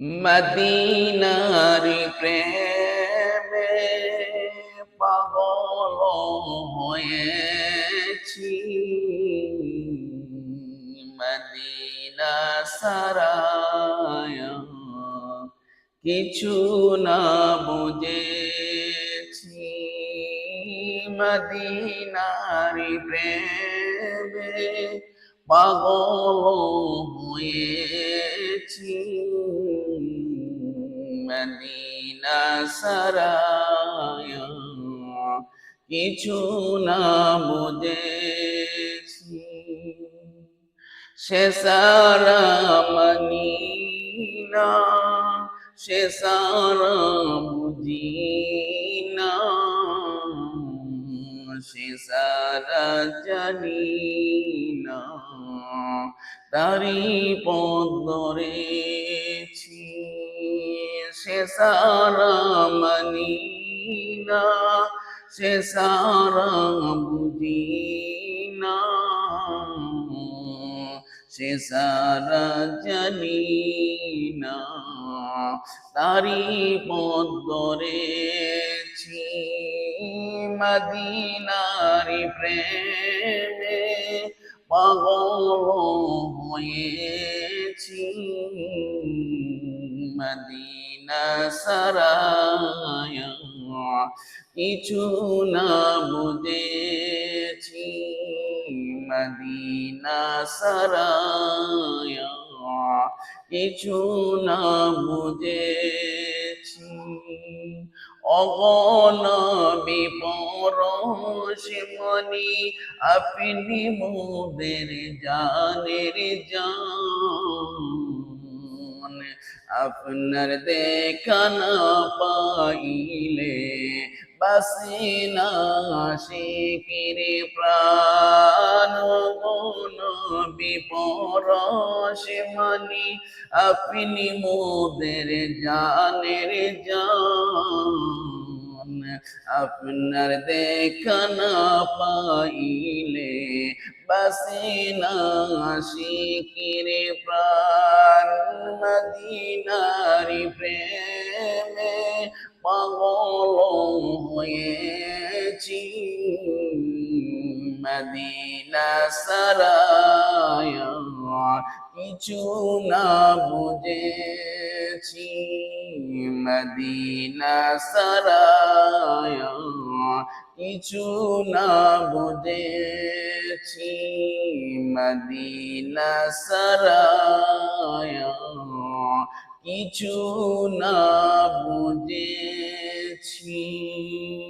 মদিনার প্রেমে পাগল হয়েছি। মদিনা সারায় কিছু না বুঝেছি। মদিনার প্রেমে পাগল হয়েছি। মদিনা সারায়, কিছু না বুঝেছি। সে সারা না সে সারা না সে সারা জানি না তারি পদ সে সারা সে সারা বুঝি না সে সারা জানি না তারি ধরেছি মদিনারি প্রেমে, পাগল হয়েছি মদিনা। সারায় কিছু না বুঝেছি। মদিনা সারায়, কিছু না বুঝেছি। অগণ বিপরশ মনি, আপনি মোদের জানের জান। আপনার দেখা না পাইলে বাসে না প্রাণ বিপর সে মানি। আপনি মোদের জানের জান। আপনার দেখা না পাইলে বাসে না শিকিরে প্রাণ মদিনারি প্রেমে পাগল হয়েছি। মদিনা সারায় কিছু না বুঝেছি মদিনা সারায়। কিছু না বুঝেছি মদিনা সারায়। কিছু না বুঝেছি